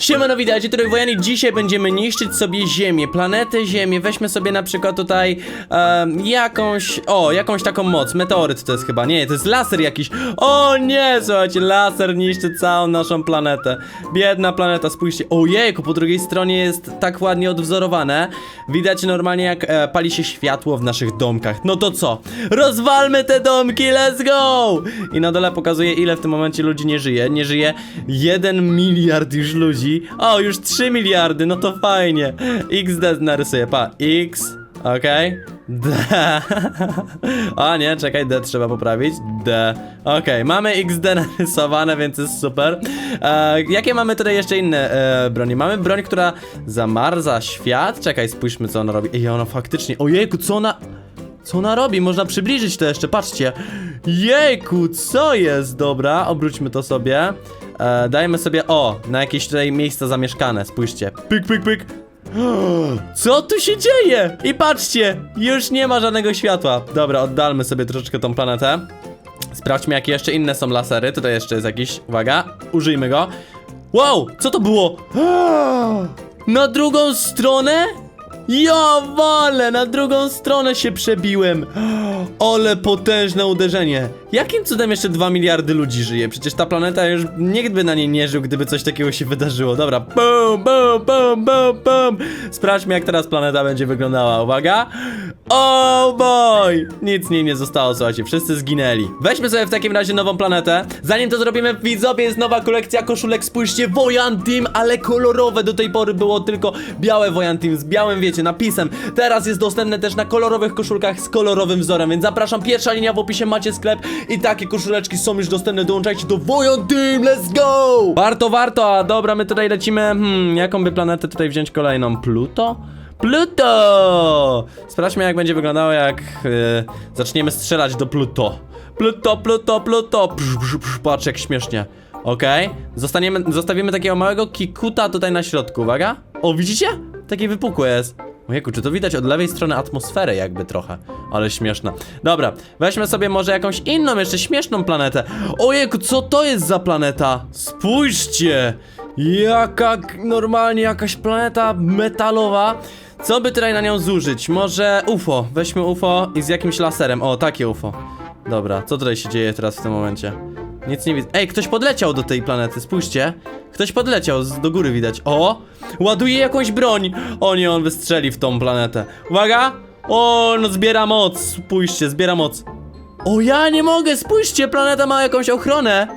Siemano, witajcie, tutaj Wojani. Dzisiaj będziemy niszczyć sobie Ziemię, planetę Ziemię. Weźmy sobie na przykład tutaj em, jakąś, o, jakąś taką moc. Meteoryt to jest chyba, nie, to jest laser jakiś. O nie, słuchajcie, laser niszczy całą naszą planetę. Biedna planeta, spójrzcie. Ojejku, po drugiej stronie jest tak ładnie odwzorowane. Widać normalnie jak e, pali się światło w naszych domkach. No to co? Rozwalmy te domki, let's go! I na dole pokazuje ile w tym momencie ludzi nie żyje. Nie żyje 1 miliard już ludzi. O, już 3 miliardy, no to fajnie. XD narysuję, pa. X, okej. D. A nie, czekaj, D trzeba poprawić. D. Okej, mamy XD narysowane, więc jest super. E, jakie mamy tutaj jeszcze inne e, broni? Mamy broń, która zamarza świat. Czekaj, spójrzmy co ona robi. Ej, ona faktycznie. Ojejku, co ona. Co ona robi? Można przybliżyć to jeszcze, patrzcie. Jejku, co jest? Dobra, obróćmy to sobie. E, dajmy sobie, o, na jakieś tutaj miejsca zamieszkane, spójrzcie. Pyk, pyk, pyk. Co tu się dzieje? I patrzcie, już nie ma żadnego światła. Dobra, oddalmy sobie troszeczkę tą planetę. Sprawdźmy, jakie jeszcze inne są lasery. Tutaj jeszcze jest jakiś, uwaga, użyjmy go. Wow, co to było? Na drugą stronę? Ja walę, na drugą stronę się przebiłem. Ale potężne uderzenie. Jakim cudem jeszcze 2 miliardy ludzi żyje? Przecież ta planeta już nikt by na niej nie żył, gdyby coś takiego się wydarzyło. Dobra, bum, bum, bum, bum, bum. Sprawdźmy, jak teraz planeta będzie wyglądała. Uwaga. Oh boy! Nic z niej nie zostało, słuchajcie, wszyscy zginęli. Weźmy sobie w takim razie nową planetę. Zanim to zrobimy, widzowie, jest nowa kolekcja koszulek. Spójrzcie, Wojan Team, ale kolorowe. Do tej pory było tylko białe Wojan Team z białym, wiecie, napisem. Teraz jest dostępne też na kolorowych koszulkach z kolorowym wzorem, więc zapraszam. Pierwsza linia w opisie macie sklep i takie koszuleczki są już dostępne. Dołączajcie do Wojan Team, let's go! Warto, warto, a dobra, my tutaj lecimy. Hmm, jaką by planetę tutaj wziąć kolejną? Pluto? Pluto! Sprawdźmy jak będzie wyglądało jak yy, zaczniemy strzelać do Pluto. Pluto, Pluto, Pluto. Psz, psz, psz, patrz jak śmiesznie. Okej, Zostaniemy, zostawimy takiego małego kikuta tutaj na środku, uwaga. O, widzicie? Taki wypukły jest. Ojejku, czy to widać od lewej strony atmosferę jakby trochę, ale śmieszna. Dobra, weźmy sobie może jakąś inną, jeszcze śmieszną planetę. Ojejku, co to jest za planeta? Spójrzcie! Jaka normalnie jakaś planeta metalowa. Co by tutaj na nią zużyć? Może UFO. Weźmy UFO i z jakimś laserem. O, takie UFO. Dobra, co tutaj się dzieje teraz w tym momencie? Nic nie widzę. Ej, ktoś podleciał do tej planety, spójrzcie. Ktoś podleciał, z, do góry widać. O! Ładuje jakąś broń! O nie, on wystrzeli w tą planetę. Uwaga! O, no zbiera moc. Spójrzcie, zbiera moc. O, ja nie mogę, spójrzcie, planeta ma jakąś ochronę.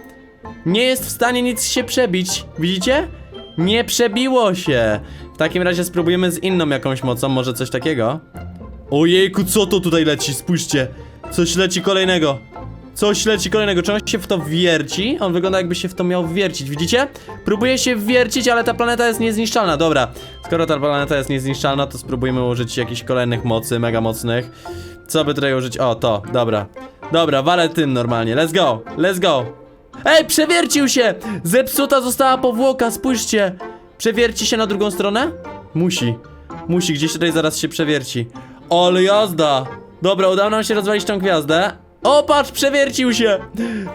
Nie jest w stanie nic się przebić. Widzicie? Nie przebiło się. W takim razie spróbujemy z inną jakąś mocą, może coś takiego. Ojejku, co to tutaj leci? Spójrzcie. Coś leci kolejnego. Coś leci kolejnego. Czy on się w to wierci? On wygląda jakby się w to miał wiercić, widzicie? Próbuje się wiercić, ale ta planeta jest niezniszczalna. Dobra, skoro ta planeta jest niezniszczalna, to spróbujmy użyć jakichś kolejnych mocy, mega mocnych. Co by tutaj użyć? O, to, dobra. Dobra, walę tym normalnie. Let's go, let's go. Ej, przewiercił się! Zepsuta została powłoka, spójrzcie. Przewierci się na drugą stronę? Musi. Musi, gdzieś tutaj zaraz się przewierci. Ale jazda! Dobra, udało nam się rozwalić tą gwiazdę. O, patrz, przewiercił się!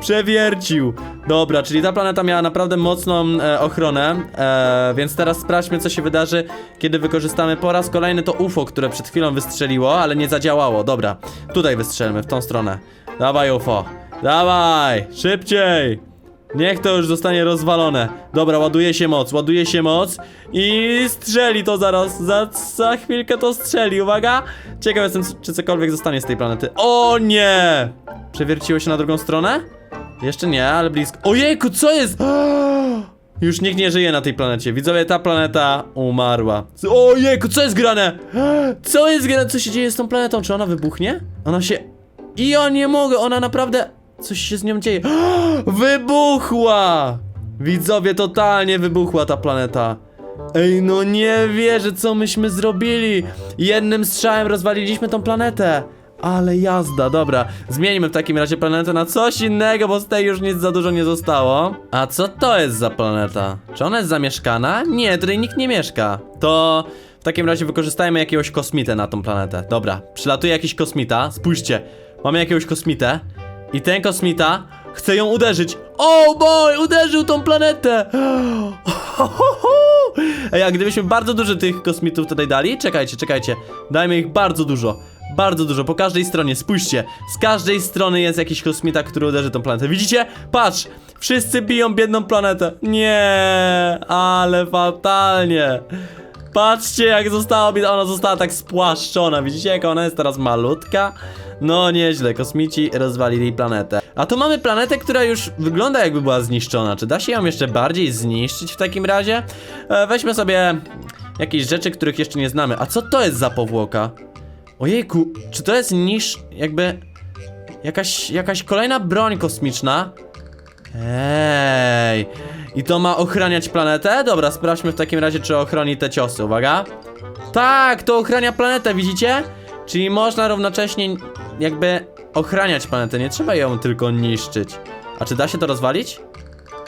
Przewiercił. Dobra, czyli ta planeta miała naprawdę mocną e, ochronę, e, więc teraz sprawdźmy, co się wydarzy, kiedy wykorzystamy po raz kolejny to UFO, które przed chwilą wystrzeliło, ale nie zadziałało. Dobra, tutaj wystrzelmy, w tą stronę. Dawaj, UFO. Dawaj, szybciej! Niech to już zostanie rozwalone. Dobra, ładuje się moc, ładuje się moc i strzeli to zaraz. Za, za chwilkę to strzeli, uwaga. Ciekaw jestem, czy cokolwiek zostanie z tej planety. O nie! Przewierciło się na drugą stronę? Jeszcze nie, ale blisko. Ojejku, co jest? Już nikt nie żyje na tej planecie. Widzowie, ta planeta umarła. Ojejku, co jest grane? Co jest grane? Co się dzieje z tą planetą? Czy ona wybuchnie? Ona się... I ja nie mogę, ona naprawdę... Coś się z nią dzieje. Wybuchła! Widzowie, totalnie wybuchła ta planeta. Ej, no nie wierzę, co myśmy zrobili. Jednym strzałem rozwaliliśmy tą planetę. Ale jazda, dobra. Zmieńmy w takim razie planetę na coś innego, bo z tej już nic za dużo nie zostało. A co to jest za planeta? Czy ona jest zamieszkana? Nie, tutaj nikt nie mieszka. To w takim razie wykorzystajmy jakiegoś kosmitę na tą planetę. Dobra, przylatuje jakiś kosmita. Spójrzcie, mamy jakiegoś kosmitę. I ten kosmita chce ją uderzyć. Oh boy, uderzył tą planetę! Ej, a gdybyśmy bardzo dużo tych kosmitów tutaj dali? Czekajcie, czekajcie. Dajmy ich bardzo dużo. Bardzo dużo, po każdej stronie, spójrzcie Z każdej strony jest jakiś kosmita, który uderzy tą planetę Widzicie? Patrz! Wszyscy biją biedną planetę Nie, ale fatalnie Patrzcie jak została, ona została tak spłaszczona Widzicie jak ona jest teraz malutka? No nieźle, kosmici rozwalili planetę A tu mamy planetę, która już wygląda jakby była zniszczona Czy da się ją jeszcze bardziej zniszczyć w takim razie? E, weźmy sobie jakieś rzeczy, których jeszcze nie znamy A co to jest za powłoka? Ojejku, czy to jest niż jakby jakaś, jakaś kolejna broń kosmiczna? Ej, i to ma ochraniać planetę? Dobra, sprawdźmy w takim razie, czy ochroni te ciosy, uwaga. Tak, to ochrania planetę, widzicie? Czyli można równocześnie jakby ochraniać planetę, nie trzeba ją tylko niszczyć. A czy da się to rozwalić?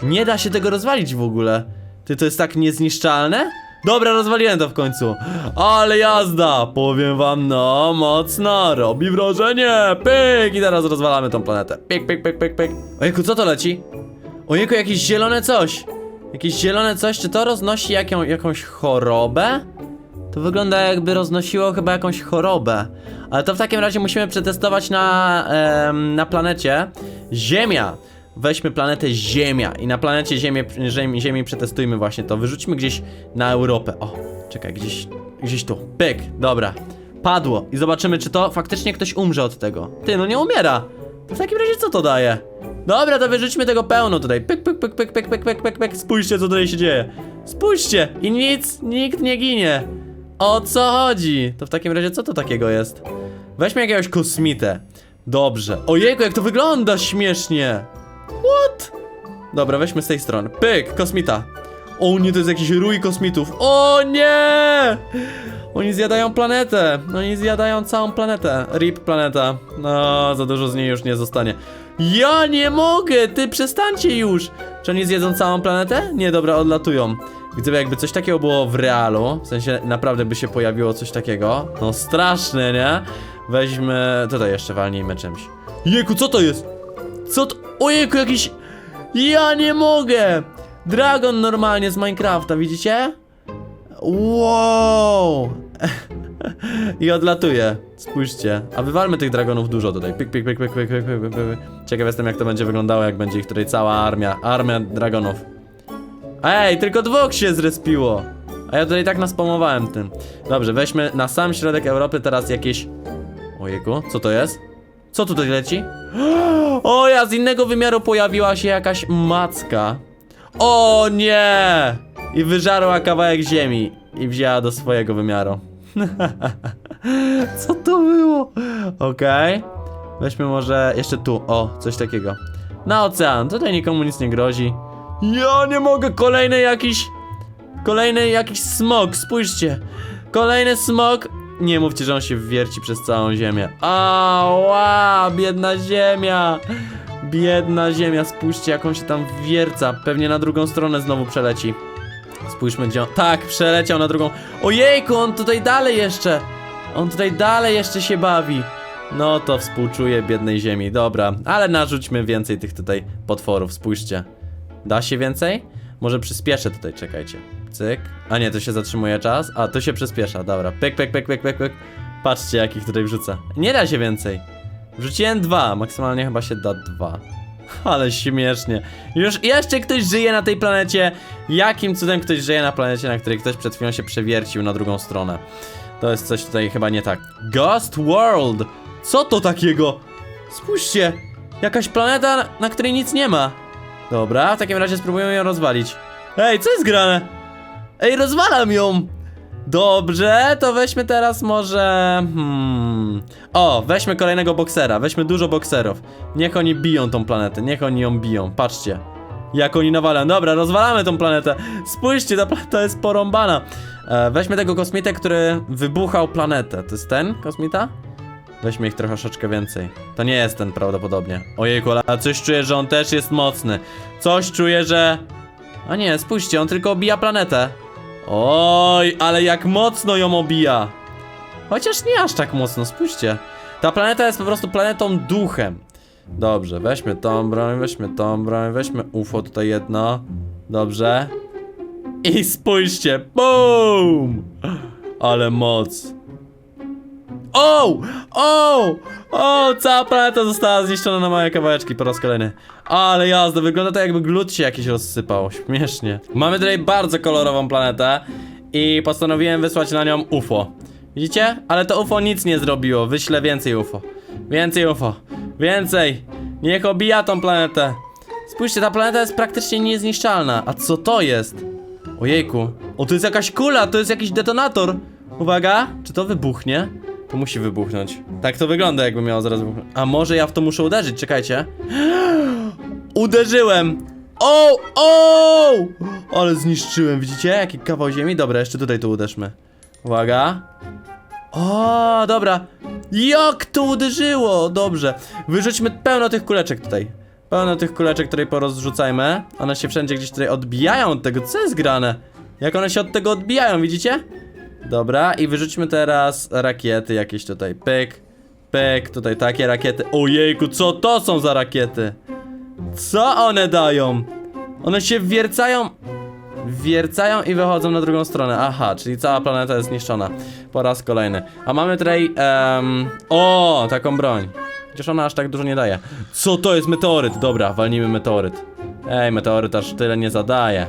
Nie da się tego rozwalić w ogóle. Ty, to jest tak niezniszczalne? Dobra, rozwaliłem to w końcu. Ale jazda! Powiem wam, no, mocno. Robi wrażenie. Pyk! I teraz rozwalamy tą planetę. Pyk, pyk, pyk, pyk, pyk. Ojejku, co to leci? Ojejku, jakieś zielone coś. Jakieś zielone coś, czy to roznosi jaką, jakąś chorobę? To wygląda jakby roznosiło chyba jakąś chorobę. Ale to w takim razie musimy przetestować na, em, na planecie Ziemia. Weźmy planetę Ziemia i na planecie Ziemię, Ziemi, Ziemi przetestujmy właśnie to. Wyrzućmy gdzieś na Europę. O, czekaj, gdzieś, gdzieś tu. Pyk, dobra. Padło i zobaczymy, czy to faktycznie ktoś umrze od tego. Ty, no nie umiera. To w takim razie co to daje? Dobra, to wyrzućmy tego pełno tutaj. Pyk, pyk, pyk, pyk, pyk, pyk, pyk, pyk, pyk. Spójrzcie, co tutaj się dzieje. Spójrzcie i nic, nikt nie ginie. O co chodzi? To w takim razie co to takiego jest? Weźmy jakiegoś kosmitę. Dobrze. Ojejku, jak to wygląda śmiesznie. What? Dobra, weźmy z tej strony. Pyk, kosmita. O nie, to jest jakiś rój kosmitów. O nie! Oni zjadają planetę. Oni zjadają całą planetę. RIP planeta. No, za dużo z niej już nie zostanie. Ja nie mogę! Ty przestańcie już! Czy oni zjedzą całą planetę? Nie, dobra, odlatują. Gdyby jakby coś takiego było w realu, w sensie naprawdę by się pojawiło coś takiego, no straszne, nie? Weźmy, tutaj jeszcze walnijmy czymś. Jeku, co to jest? Co to? Ojejku, jakiś... Ja nie mogę! Dragon normalnie z Minecrafta, widzicie? Wow! I odlatuje. Spójrzcie. A wywalmy tych dragonów dużo tutaj. Pyk. Ciekaw jestem, jak to będzie wyglądało, jak będzie ich tutaj cała armia. Armia dragonów. Ej, tylko dwóch się zrespiło. A ja tutaj tak naspamowałem tym. Dobrze, weźmy na sam środek Europy teraz jakieś... Ojejku, co to jest? Co tutaj leci? O, ja z innego wymiaru pojawiła się jakaś macka. O nie! I wyżarła kawałek ziemi i wzięła do swojego wymiaru. Co to było? Okej. Weźmy może jeszcze tu. O, coś takiego. Na ocean. Tutaj nikomu nic nie grozi. Ja nie mogę. Kolejny jakiś. Kolejny jakiś smok. Spójrzcie. Kolejny smok. Nie mówcie, że on się wierci przez całą ziemię. Ała, biedna ziemia. Biedna ziemia. Spójrzcie, jak on się tam wierca. Pewnie na drugą stronę znowu przeleci. Spójrzmy gdzie on... Tak, przeleciał na drugą... Ojejku, on tutaj dalej jeszcze... On tutaj dalej jeszcze się bawi. No to współczuję biednej ziemi. Dobra, ale narzućmy więcej tych tutaj potworów, spójrzcie. Da się więcej? Może przyspieszę tutaj, czekajcie. Cyk. A nie, to się zatrzymuje czas. A, to się przyspiesza, dobra. Pyk, pyk, pyk, pyk, pyk, pyk. Patrzcie, jakich tutaj wrzucę. Nie da się więcej. Wrzuciłem dwa, maksymalnie chyba się da dwa. Ale śmiesznie. Już jeszcze ktoś żyje na tej planecie. Jakim cudem ktoś żyje na planecie, na której ktoś przed chwilą się przewiercił na drugą stronę? To jest coś tutaj chyba nie tak. Ghost World! Co to takiego? Spójrzcie! Jakaś planeta, na, której nic nie ma. Dobra, w takim razie spróbujemy ją rozwalić. Ej, co jest grane? Ej, rozwalam ją! Dobrze, to weźmy teraz może... Hmm... O, weźmy kolejnego boksera, weźmy dużo bokserów. Niech oni biją tą planetę, niech oni ją biją, patrzcie. Jak oni nawalają. Dobra, rozwalamy tą planetę. Spójrzcie, ta planeta jest porąbana. E, weźmy tego kosmitę, który wybuchał planetę. To jest ten kosmita? Weźmy ich troszeczkę więcej. To nie jest ten prawdopodobnie. Ojejku, ale coś czuję, że on też jest mocny. Coś czuję, że... A nie, spójrzcie, on tylko obija planetę. Oj, ale jak mocno ją obija. Chociaż nie aż tak mocno, spójrzcie. Ta planeta jest po prostu planetą duchem. Dobrze, weźmy tą broń, weźmy tą broń, weźmy UFO tutaj jedno. Dobrze. I spójrzcie, BOOM! Ale moc. O! O! O! Cała planeta została zniszczona na małe kawałeczki po raz kolejny. Ale jazda, wygląda to jakby glut się jakiś rozsypał. Śmiesznie. Mamy tutaj bardzo kolorową planetę i postanowiłem wysłać na nią UFO. Widzicie? Ale to UFO nic nie zrobiło. Wyślę więcej UFO. Więcej UFO. Więcej. Niech obija tą planetę. Spójrzcie, ta planeta jest praktycznie niezniszczalna. A co to jest? Ojejku. O, to jest jakaś kula, to jest jakiś detonator. Uwaga, czy to wybuchnie? To musi wybuchnąć. Tak to wygląda, jakby miało zaraz wybuchnąć. A może ja w to muszę uderzyć? Czekajcie. Uderzyłem! O! O! Ale zniszczyłem, widzicie? Jaki kawał ziemi? Dobra, jeszcze tutaj tu uderzmy. Uwaga. O, dobra. Jak to uderzyło? Dobrze. Wyrzućmy pełno tych kuleczek tutaj. Pełno tych kuleczek, które porozrzucajmy. One się wszędzie gdzieś tutaj odbijają od tego. Co jest grane? Jak one się od tego odbijają, widzicie? Dobra, i wyrzućmy teraz rakiety jakieś tutaj. Pyk, pyk, tutaj takie rakiety. Ojejku, co to są za rakiety? Co one dają? One się wiercają. Wiercają i wychodzą na drugą stronę. Aha, czyli cała planeta jest zniszczona. Po raz kolejny. A mamy tutaj. em, o, taką broń. Chociaż ona aż tak dużo nie daje. Co to jest meteoryt? Dobra, walnijmy meteoryt. Ej, meteoryt aż tyle nie zadaje.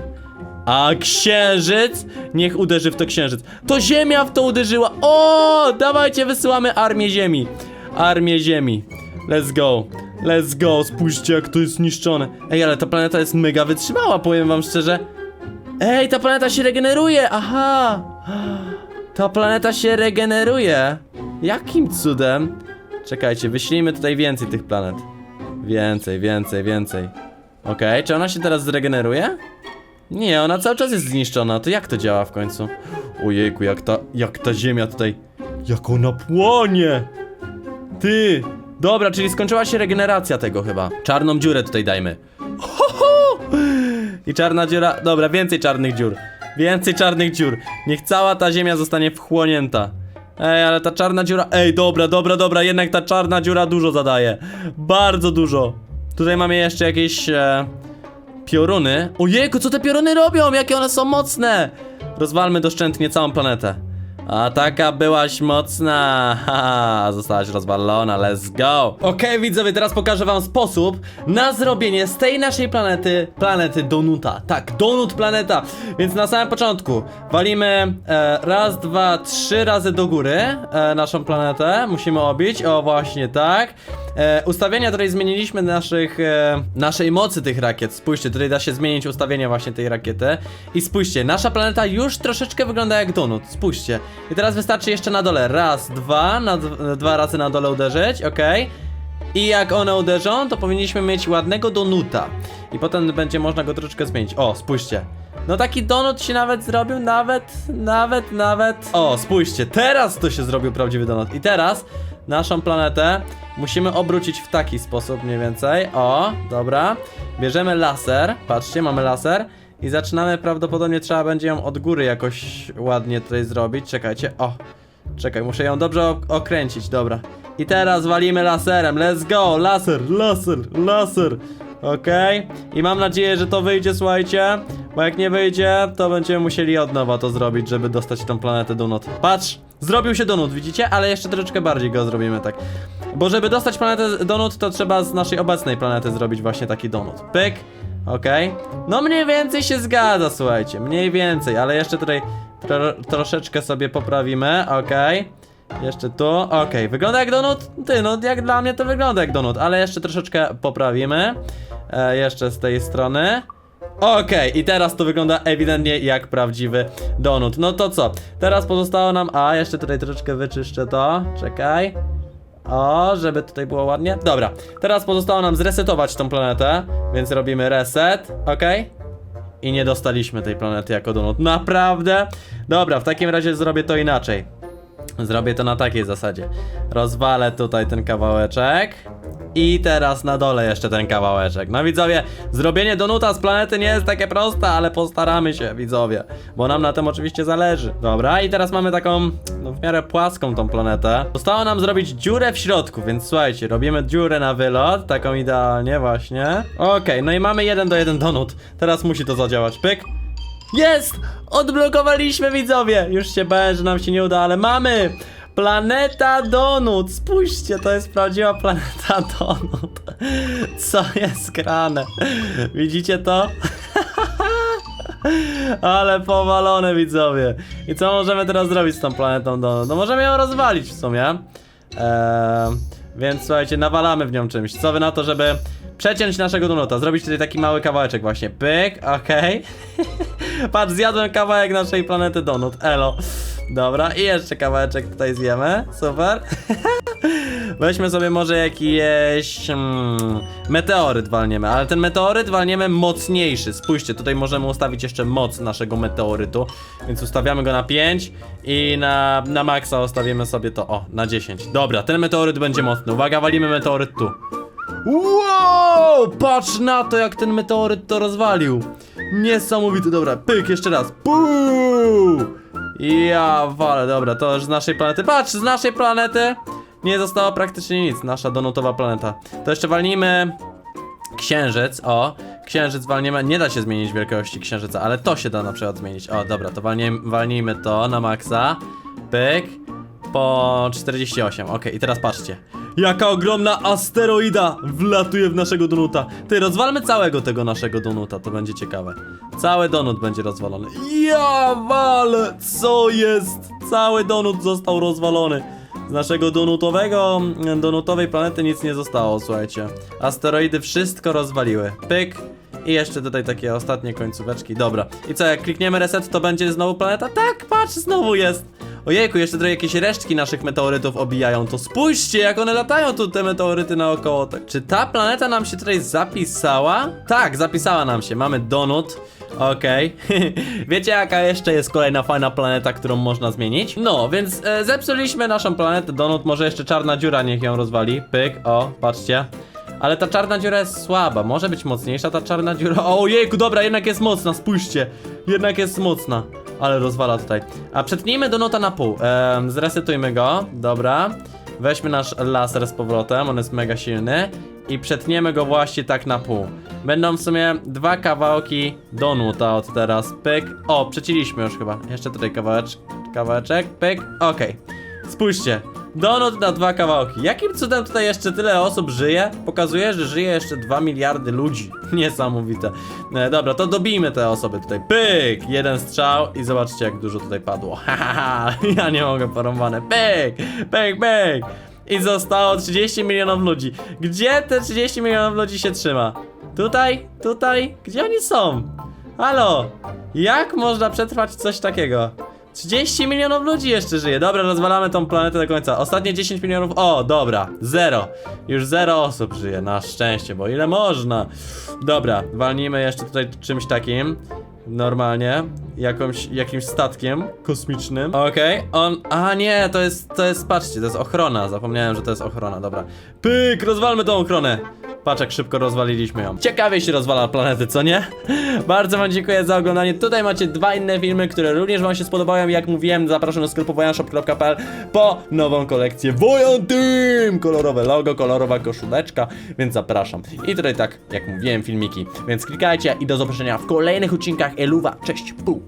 A księżyc? Niech uderzy w to księżyc. To ziemia w to uderzyła. O, dawajcie, wysyłamy armię ziemi. Armię ziemi. Let's go. Let's go. Spójrzcie, jak to jest zniszczone. Ej, ale ta planeta jest mega wytrzymała, powiem wam szczerze. Ej, ta planeta się regeneruje. Aha. Ta planeta się regeneruje. Jakim cudem? Czekajcie, wyślijmy tutaj więcej tych planet. Więcej, więcej, więcej. Okej, czy ona się teraz zregeneruje? Nie, ona cały czas jest zniszczona. To jak to działa w końcu? Ojejku, jak ta, jak ta ziemia tutaj. Jak ona płonie! Ty! Dobra, czyli skończyła się regeneracja tego chyba. Czarną dziurę tutaj dajmy. Ho, ho! I czarna dziura. Dobra, więcej czarnych dziur. Więcej czarnych dziur. Niech cała ta ziemia zostanie wchłonięta. Ej, ale ta czarna dziura. Ej, dobra, dobra, dobra. Jednak ta czarna dziura dużo zadaje. Bardzo dużo. Tutaj mamy jeszcze jakieś. E... Pioruny? Ojejku, co te pioruny robią? Jakie one są mocne! Rozwalmy doszczętnie całą planetę. A taka byłaś mocna. Haha, zostałaś rozwalona, let's go. Okej, widzowie, teraz pokażę wam sposób na zrobienie z tej naszej planety, planety Donuta. Tak, Donut planeta. Więc na samym początku walimy e, raz, dwa, trzy razy do góry e, naszą planetę. Musimy obić, o właśnie tak. E, ustawienia tutaj zmieniliśmy naszych, e, naszej mocy tych rakiet. Spójrzcie, tutaj da się zmienić ustawienia właśnie tej rakiety. I spójrzcie, nasza planeta już troszeczkę wygląda jak donut. Spójrzcie. I teraz wystarczy jeszcze na dole. Raz, dwa, na dwa razy na dole uderzyć, okej. I jak one uderzą, to powinniśmy mieć ładnego donuta. I potem będzie można go troszeczkę zmienić. O, spójrzcie. No taki donut się nawet zrobił, nawet, nawet, nawet. O, spójrzcie, teraz to się zrobił prawdziwy donut. I teraz naszą planetę musimy obrócić w taki sposób mniej więcej. O, dobra. Bierzemy laser, patrzcie, mamy laser. I zaczynamy, prawdopodobnie trzeba będzie ją od góry jakoś ładnie tutaj zrobić. Czekajcie, o. Czekaj, muszę ją dobrze ok- okręcić, dobra. I teraz walimy laserem, let's go, laser, laser, laser. Okej, i mam nadzieję, że to wyjdzie, słuchajcie. Bo jak nie wyjdzie, to będziemy musieli od nowa to zrobić, żeby dostać tą planetę donut. Patrz, zrobił się donut, widzicie? Ale jeszcze troszeczkę bardziej go zrobimy tak. Bo żeby dostać planetę donut, to trzeba z naszej obecnej planety zrobić właśnie taki donut. Pyk, okej. No mniej więcej się zgadza, słuchajcie, mniej więcej, ale jeszcze tutaj tro troszeczkę sobie poprawimy, okej. Jeszcze tu, okej, wygląda jak donut? Ty, no jak dla mnie to wygląda jak donut, ale jeszcze troszeczkę poprawimy. E, jeszcze z tej strony. Okej, i teraz to wygląda ewidentnie jak prawdziwy donut. No to co? Teraz pozostało nam. A, jeszcze tutaj troszeczkę wyczyszczę to. Czekaj. O, żeby tutaj było ładnie. Dobra, teraz pozostało nam zresetować tą planetę, więc robimy reset, okej? I nie dostaliśmy tej planety jako donut. Naprawdę? Dobra, w takim razie zrobię to inaczej. Zrobię to na takiej zasadzie. Rozwalę tutaj ten kawałeczek. I teraz na dole jeszcze ten kawałeczek. No widzowie, zrobienie donuta z planety nie jest takie proste, ale postaramy się, widzowie. Bo nam na tym oczywiście zależy. Dobra, i teraz mamy taką, no w miarę płaską tą planetę. Zostało nam zrobić dziurę w środku, więc słuchajcie, robimy dziurę na wylot, taką idealnie właśnie. Okej, no i mamy jeden do jeden donut. Teraz musi to zadziałać. Pyk. Jest! Odblokowaliśmy widzowie! Już się bałem, że nam się nie uda, ale mamy! Planeta Donut! Spójrzcie, to jest prawdziwa planeta Donut. Co jest grane? Widzicie to? Ale powalone widzowie. I co możemy teraz zrobić z tą planetą Donut? No możemy ją rozwalić w sumie. Eee, więc słuchajcie, nawalamy w nią czymś. Co wy na to, żeby przeciąć naszego donuta? Zrobić tutaj taki mały kawałeczek właśnie. Pyk, okej. Patrz, zjadłem kawałek naszej planety donut. Elo. Dobra, i jeszcze kawałeczek tutaj zjemy. Super. Weźmy sobie może jakiś hmm, meteoryt walniemy, ale ten meteoryt walniemy mocniejszy. Spójrzcie, tutaj możemy ustawić jeszcze moc naszego meteorytu, więc ustawiamy go na 5 i na, na maksa ustawimy sobie to, o, na 10. Dobra, ten meteoryt będzie mocny. Uwaga, walimy meteoryt tu. Wow! Patrz na to, jak ten meteoryt to rozwalił. Niesamowity, dobra, pyk, jeszcze raz. Puu! Ja wale, dobra, to już z naszej planety. Patrz, z naszej planety nie zostało praktycznie nic. Nasza donutowa planeta. To jeszcze walnijmy księżyc, o. Księżyc walniemy, nie da się zmienić wielkości księżyca, ale to się da na przykład zmienić. O, dobra, to walnijmy, walnijmy to na maksa. Pyk. Po 48, ok, i teraz patrzcie. Jaka ogromna asteroida wlatuje w naszego donuta. Ty, rozwalmy całego tego naszego donuta, to będzie ciekawe. Cały donut będzie rozwalony. Ja co jest? Cały donut został rozwalony. Z naszego donutowego, donutowej planety nic nie zostało, słuchajcie. Asteroidy wszystko rozwaliły. Pyk. I jeszcze tutaj takie ostatnie końcóweczki. Dobra. I co, jak klikniemy reset, to będzie znowu planeta? Tak, patrz, znowu jest. Ojejku, jeszcze tutaj jakieś resztki naszych meteorytów obijają. To spójrzcie, jak one latają tu, te meteoryty naokoło. Tak. Czy ta planeta nam się tutaj zapisała? Tak, zapisała nam się. Mamy donut. Okej. Wiecie jaka jeszcze jest kolejna fajna planeta, którą można zmienić? No, więc e, zepsuliśmy naszą planetę Donut, może jeszcze czarna dziura niech ją rozwali. Pyk, o, patrzcie. Ale ta czarna dziura jest słaba, może być mocniejsza ta czarna dziura. Ojejku, dobra, jednak jest mocna, spójrzcie. Jednak jest mocna. Ale rozwala tutaj. A przetnijmy Donuta na pół. Ehm, zresetujmy go, dobra. Weźmy nasz laser z powrotem, on jest mega silny. I przetniemy go właśnie tak na pół. Będą w sumie dwa kawałki donuta od teraz. Pyk. O, przeciliśmy już chyba. Jeszcze tutaj kawałeczek. Kawałeczek. Pyk. Okej. Spójrzcie. Donut na dwa kawałki. Jakim cudem tutaj jeszcze tyle osób żyje? Pokazuje, że żyje jeszcze 2 miliardy ludzi. Niesamowite. E, dobra, to dobijmy te osoby tutaj. Pyk! Jeden strzał i zobaczcie jak dużo tutaj padło. Hahaha, ja nie mogę porąbane. Pyk! Pyk, pyk! I zostało 30 milionów ludzi. Gdzie te 30 milionów ludzi się trzyma? Tutaj? Tutaj? Gdzie oni są? Halo? Jak można przetrwać coś takiego? 30 milionów ludzi jeszcze żyje. Dobra, rozwalamy tą planetę do końca. Ostatnie 10 milionów. O, dobra. Zero. Już zero osób żyje. Na szczęście, bo ile można? Dobra, walnijmy jeszcze tutaj czymś takim. Normalnie. Jakąś, jakimś statkiem kosmicznym. Okej, on. A nie, to jest. To jest. Patrzcie, to jest ochrona. Zapomniałem, że to jest ochrona. Dobra. Pyk, rozwalmy tą ochronę. Patrz jak szybko rozwaliliśmy ją. Ciekawie się rozwala planety, co nie? Bardzo wam dziękuję za oglądanie. Tutaj macie dwa inne filmy, które również wam się spodobają. Jak mówiłem, zapraszam do sklepu wojanshop.pl po nową kolekcję Wojan Team! Kolorowe logo, kolorowa koszuleczka, więc zapraszam. I tutaj tak, jak mówiłem, filmiki. Więc klikajcie i do zobaczenia w kolejnych odcinkach Eluwa. Cześć, pół!